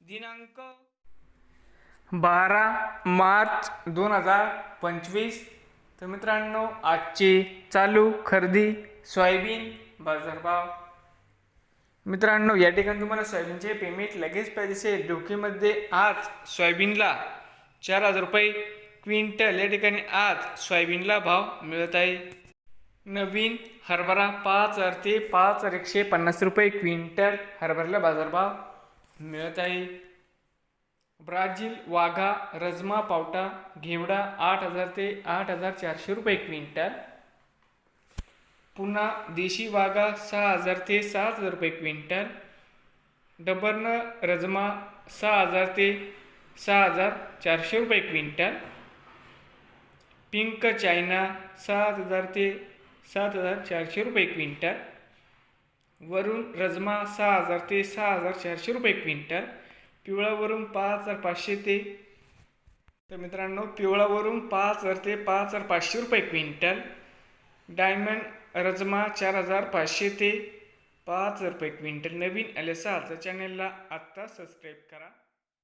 दिनांक बारा मार्च दोन हजार पंचवीस. तर मित्रांनो आजची चालू खरेदी सोयाबीन बाजारभाव. मित्रांनो या ठिकाणी तुम्हाला सोयाबीनचे पेमेंट लगेच पाहिजे. डोकेमध्ये आज सोयाबीनला चार हजार रुपये क्विंटल. या ठिकाणी आज सोयाबीनला भाव मिळत आहे. नवीन हरभरा पाच हजार ते पाच हजार एकशे पन्नास रुपये क्विंटल हरभऱ्याला बाजारभाव मिळत आहे ब्राझील वाघा रजमा पावटा घेवडा आठ हजार ते आठ हजार चारशे रुपये क्विंटल. पुन्हा देशी वाघा सहा हजार ते सात हजार रुपये क्विंटल. डबर्न रजमा सहा हजार ते सहा हजार चारशे रुपये क्विंटल. पिंक चायना सात हजार ते सात हजार चारशे रुपये क्विंटल. वरून रजमा सहा हजार ते सहा हजार चारशे रुपये क्विंटल. पिवळावरून पाच हजार पाचशे ते तर मित्रांनो पिवळावरून पाच हजार ते पाच हजार पाचशे रुपये क्विंटल. डायमंड रजमा चार हजार पाचशे ते पाच हजार रुपये क्विंटल. नवीन आले असाल तर चॅनेलला आत्ता सबस्क्राईब करा.